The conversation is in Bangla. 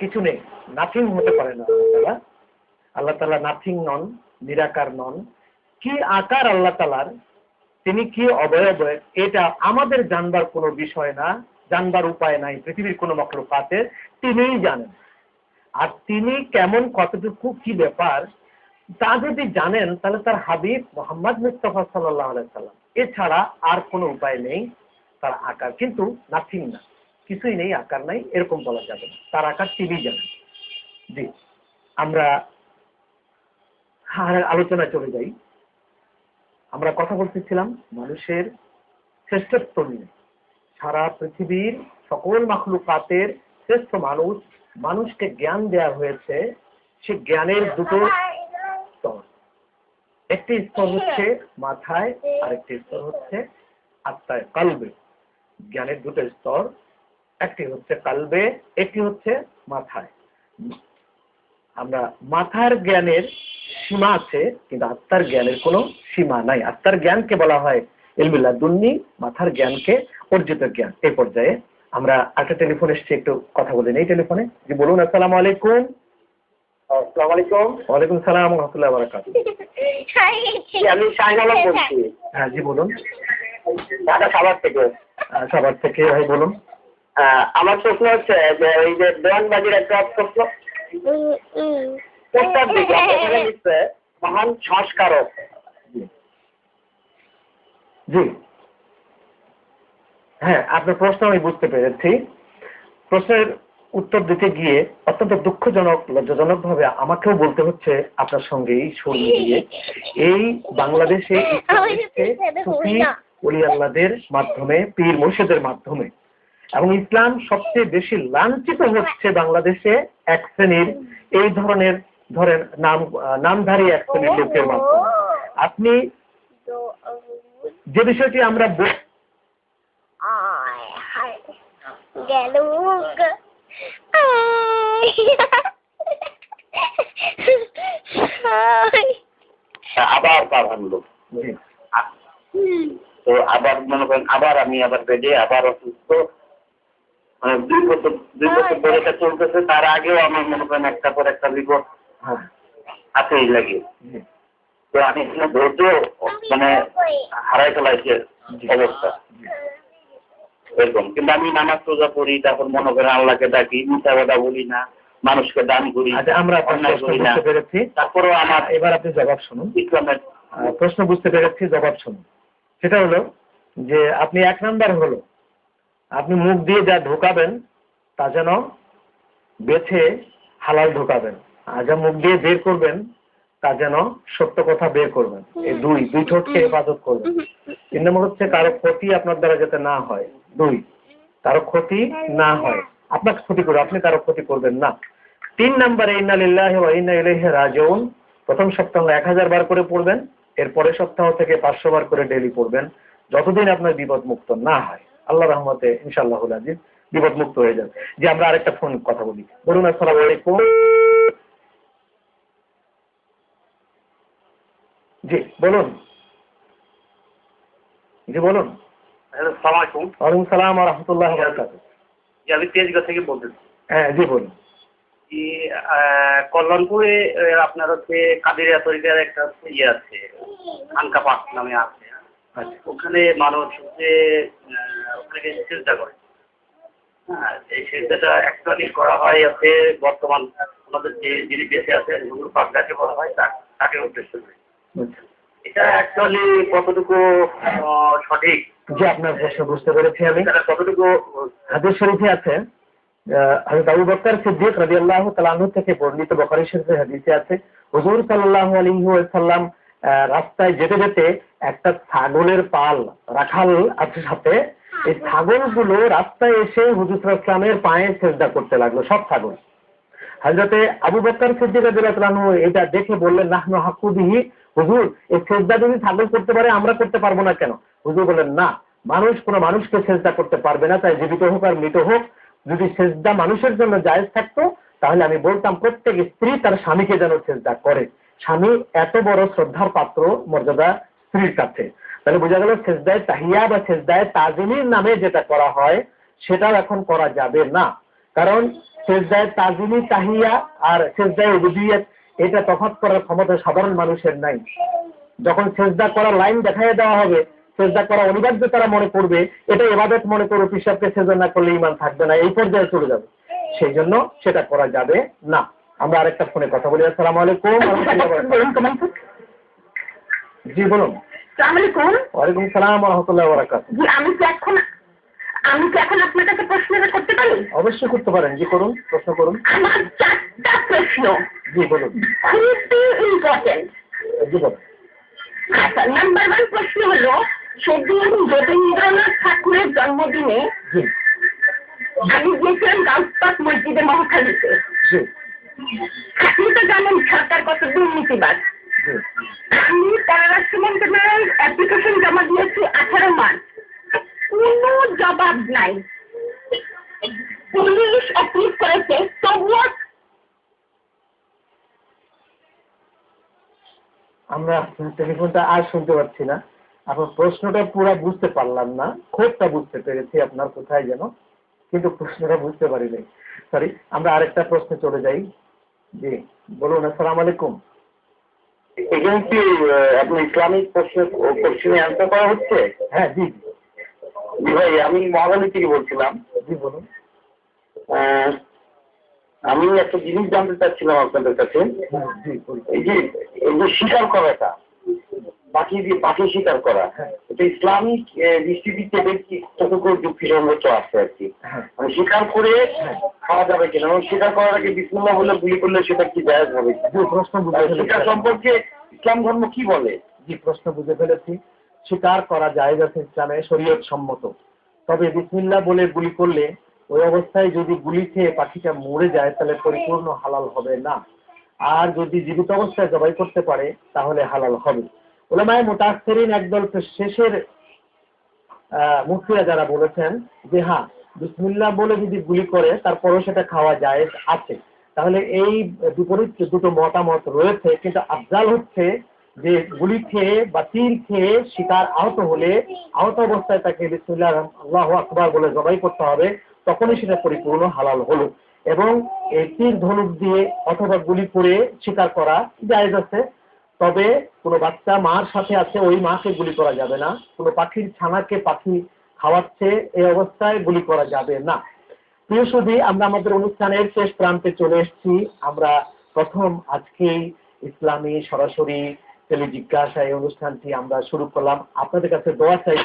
কিছু নেই। নাথিং হতে পারে না আল্লাহ তাআলা আল্লাহ তাআলা নাথিং নন, নিরাকার নন। কি আকার আল্লাহ তাআলার তিনি কি অবয়ব এটা আমাদের জানবার কোনো বিষয় না, জানবার উপায় নাই পৃথিবীর কোনো মখলুকাতের। তিনিই জানেন। আর তিনি কেমন, কতটুকু, কি ব্যাপার, তা যদি জানেন, তাহলে তার হাবিব মোহাম্মদ মুস্তফা সাল্লাহ সাল্লাম এছাড়া আর কোনো উপায় নেই তার আকার। কিন্তু নাথিং না। কিছুই নেই, আকার নাই, এরকম বলা যাবে তার আকার তিনি জানেন। জি। আমরা আর আলোচনায় চলে যাই। আমরা কথা বলতেছিলাম মানুষের শ্রেষ্ঠত্ব নিয়ে। সারা পৃথিবীর সকল মাখলুকাতের শ্রেষ্ঠ মানুষ, মানুষকে জ্ঞান দেয়া হয়েছে, সে জ্ঞানের দুটো স্তর। একটি স্তর হচ্ছে মাথায়, আরেকটি স্তর হচ্ছে আত্মায়, কালবে। জ্ঞানের দুটো স্তর। একটি হচ্ছে কালবে একটি হচ্ছে মাথায়। আমরা মাথার জ্ঞানের সীমা আছে কিন্তু আত্মার জ্ঞানের কোনো সীমা নাই। আত্মার জ্ঞানকে বলা হয় এলমিল্লা দুন্নি মাথার জ্ঞানকে অর্জিত জ্ঞান। এই পর্যায়ে আমরা একটা টেলিফোন এসছে একটু কথা বলেন নেই টেলিফোনে। জি বলুন আসসালামু আলাইকুম। আসসালামু আলাইকুম। ওয়ালাইকুম সালাম রহমতুল্লাহ বারাকাত জি, আমি শাহিন বলছি। হ্যাঁ জি বলুন। সাভার থেকে। থেকে ভাই বলুন। আমার প্রশ্ন হচ্ছে যে এই যে দেওয়ানবাজির একটা প্রশ্ন। প্রস্তাব দিকে লিখছে মহান সংস্কারক। জি। হ্যাঁ আপনার প্রশ্ন আমি বুঝতে পেরেছি। প্রশ্নের উত্তর দিতে গিয়ে অত্যন্ত দুঃখজনক লজ্জাজনক ভাবে আমাকেও বলতে হচ্ছে আপনার সঙ্গে এই সুর মিলিয়ে। এই বাংলাদেশে সুফি ওলি আল্লাহদের মাধ্যমে পীর মুর্শিদের মাধ্যমে। এবং ইসলাম সবচেয়ে বেশি লাঞ্ছিত হচ্ছে বাংলাদেশে এক শ্রেণির এই ধরনের ধরেন নাম নামধারী এক শ্রেণির লোকের মাধ্যমে আপনি যে বিষয়টি আমরা আবার পা ভাঙলো তো আবার মনে করেন আবার আমি আবার বেডে আবার অসুস্থ। মানে দুই বছর দুই বছর ধরে এটা চলতেছে তার আগেও আমার মনে করেন একটা পর একটা বিপদ হ্যাঁ লাগে। তো আমি এখানে ধৈর্য মানে হারাই ফেলাইছে অবস্থা। এরকম। কিন্তু আমি নামাজ রোজা পড়ি তারপর মনে করেন আল্লাহকে ডাকি মিথ্যা কথা বলি না মানুষকে দান করি আচ্ছা আমরা করি পেরেছি। তারপরেও আমার এবার আপনি জবাব শুনুন। ইসলামের প্রশ্ন বুঝতে পেরেছি জবাব শুনুন। সেটা হলো যে আপনি এক নাম্বার হলো। আপনি মুখ দিয়ে যা ঢোকাবেন তা যেন বেছে হালাল ঢোকাবেন। আর যা মুখ দিয়ে বের করবেন তা যেন সত্য কথা বের করবেন। এই দুই দুই ঠোঁটকে হেফাজত করবেন। তিন নম্বর হচ্ছে কারও ক্ষতি আপনার দ্বারা যাতে না হয়। দুই কারও ক্ষতি না হয়। আপনার ক্ষতি করে আপনি কারও ক্ষতি করবেন না। তিন নম্বরে ইন্না লিল্লাহি ওয়া ইন্না ইলাইহি রাজিউন। প্রথম সপ্তাহ এক হাজার বার করে পড়বেন। এর পরের সপ্তাহ থেকে পাঁচশো বার করে ডেলি পড়বেন। যতদিন আপনার বিপদ মুক্ত না হয়। আল্লাহ রহমতে ইনশাআল্লাহ আজিজ বিপদ মুক্ত হয়ে যাবে। যে আমরা আরেকটা ফোন কথা বলি। বলুন আসসালামু আলাইকুম। জি বলুন। জি বলুন। ওয়ালাইকুম সালাম রাহমাতুল্লাহি আমি তেজগাঁ থেকে বলতেছি। হ্যাঁ জি বলুন। কল্যাণপুরে আপনার হচ্ছে কাদিরিয়া তরিকার একটা ইয়ে আছে খানকা পাক নামে আছে। আচ্ছা ওখানে মানুষ আহ, ওখানে গিয়ে চিন্তা করে। হ্যাঁ এই চিন্তাটা অ্যাকচুয়ালি করা হয় হচ্ছে বর্তমান আমাদের যে যিনি বেঁচে আছেন হুজুর পাক যাকে বলা হয় তা- তাকে উদ্দেশ্য করে। আচ্ছা। এটা অ্যাকচুয়ালি কতটুকু আহ, সঠিক? জি আপনার প্রশ্ন বুঝতে পেরেছি আমি। কতটুকু হাদিস শরীফে আছে আহ, হযরত আবু বকর সিদ্দিক রাদিয়াল্লাহু তাআলা থেকে বর্ণিত বুখারী শরীফের হাদিসে আছে হুজুর সাল্লাল্লাহু আলাইহি ওয়াসাল্লাম আহ, রাস্তায় যেতে যেতে একটা ছাগলের পাল, রাখাল আছে সাথে, এই ছাগলগুলো রাস্তায় এসে হুজুর ওয়াসাল্লামের পায়ে সেজদা করতে লাগল, সব ছাগল। হযরতে আবু বকর সিদ্দিক এটা দেখে বললেন, নাহনু হাকুবিহি হুজুর এই সেজদা যদি ছাগল করতে পারে, আমরা করতে পারব না কেন? হুজুর বললেন, না, মানুষ কোনো মানুষকে সেজদা করতে পারবে না, তাই জীবিত হোক আর মৃত হোক। যদি সেজদা মানুষের জন্য জায়েজ থাকতো, তাহলে আমি বলতাম, প্রত্যেক স্ত্রী তার স্বামীকে যেন চেষ্টা করে। স্বামী এত বড় শ্রদ্ধার পাত্র মর্যাদা স্ত্রীর কাছে। তাহলে বোঝা গেল সেজদায় তাহিয়া বা সেজদায় তাজিমির নামে যেটা করা হয়, সেটাও এখন করা যাবে না। কারণ শেষদায় তাজিমি তাহিয়া আর শেষদায় উবুদিয়াত, এটা তফাৎ করার ক্ষমতা সাধারণ মানুষের নাই। যখন সেজদা করার লাইন দেখাই দেওয়া হবে, সেজদা করা অনিবার্য তারা মনে করবে, এটা এবাদত মনে করবে পিসাবকে সেজদা না করলে ইমান থাকবে না, এই পর্যায়ে চলে যাবে। সেই জন্য সেটা করা যাবে না। আমরা আরেকটা ফোনে কথা বলি। আসসালামু আলাইকুম। জি বলুন। ওয়ালাইকুম সালাম রাহমাতুল্লাহি জি আমি কি এখন আমি কি এখন আপনার কাছে প্রশ্নটা করতে পারি? অবশ্যই করতে পারেন। জি করুন প্রশ্ন করুন। আমার চারটা প্রশ্ন। জি বলুন। খুবই ইম্পর্টেন্ট জি বলুন। আচ্ছা নাম্বার ওয়ান প্রশ্ন হলো সেদিন রবীন্দ্রনাথ ঠাকুরের জন্মদিনে জি। আমি গিয়েছিলাম গাউসপাত মসজিদে মহাখালীতে। জি। আপনি তো জানেন সরকার কত দুর্নীতিবাদ আমি পররাষ্ট্র মন্ত্রণালয়ের অ্যাপ্লিকেশন জমা দিয়েছি আঠারো মার্চ। কোনো জবাব নাই। পুলিশ অ্যাপ্লিক করেছে তবুও আমরা টেলিফোনটা আর শুনতে পাচ্ছি না। আপনার প্রশ্নটা পুরো বুঝতে পারলাম না। খোঁজটা বুঝতে পেরেছি আপনার কোথায় যেন। কিন্তু প্রশ্নটা বুঝতে পারিনি। সরি আমরা আরেকটা প্রশ্নে চলে যাই। জি বলুন আসসালামু আলাইকুম। এখানে কি আহ, আপনার ইসলামিক প্রশ্ন কোশ্চেনে অ্যান্সার করা হচ্ছে? হ্যাঁ জি জি। ভাই আমি মহাবালি থেকে বলছিলাম। জি বলুন। আমি একটা জিনিস জানতে চাচ্ছিলাম আপনাদের কাছে। বলুন। এই যে এই যে স্বীকার করাটা পাখি দিয়ে পাখি স্বীকার করা হ্যাঁ। এটা ইসলামিক দৃষ্টিতে বেশ কতটুকু যুক্তিসঙ্গত আছে আর কি। হ্যাঁ। মানে স্বীকার করে খাওয়া যাবে কিনা? এবং স্বীকার করার আগে বিসমুল্লাহ বলে গুলি করলে সেটা কি জায়েজ হবে? প্রশ্ন সম্পর্কে ইসলাম ধর্ম কি বলে? জি প্রশ্ন বুঝে ফেলেছি স্বীকার করা যায় আছে ইসলামে শরীয়ত সম্মত। তবে বিসমিল্লাহ বলে গুলি করলে ওই অবস্থায় যদি গুলি খেয়ে পাখিটা মরে যায় তাহলে পরিপূর্ণ হালাল হবে না। আর যদি জীবিত অবস্থায় জবাই করতে পারে তাহলে হালাল হবে। ওলামায় মোতাক্ষরিন একদল শেষের আহ, মুফতিরা যারা বলেছেন যে হ্যাঁ বিসমিল্লাহ বলে যদি গুলি করে, তারপরও সেটা খাওয়া যায়, আছে। তাহলে এই বিপরীত দুটো মতামত রয়েছে, কিন্তু আফজাল হচ্ছে যে গুলি খেয়ে বা তীর খেয়ে শিকার আহত হলে, আহত অবস্থায় তাকে বিসমিল্লাহ আল্লাহ আকবার বলে জবাই করতে হবে, তখনই সেটা পরিপূর্ণ হালাল হলো। এবং এই তীর ধনুক দিয়ে অথবা গুলি করে শিকার করা জায়েজ আছে, তবে কোনো বাচ্চা মার সাথে আছে, ওই মাকে গুলি করা যাবে না। কোনো পাখির ছানাকে পাখি খাওয়াচ্ছে, এই অবস্থায় গুলি করা যাবে না। প্রিয় সুধী, আমরা আমাদের অনুষ্ঠানের শেষ প্রান্তে চলে এসেছি। আমরা প্রথম আজকেই ইসলামী সরাসরি টেলিজিজ্ঞাসা এই অনুষ্ঠানটি আমরা শুরু করলাম। আপনাদের কাছে দোয়া চাই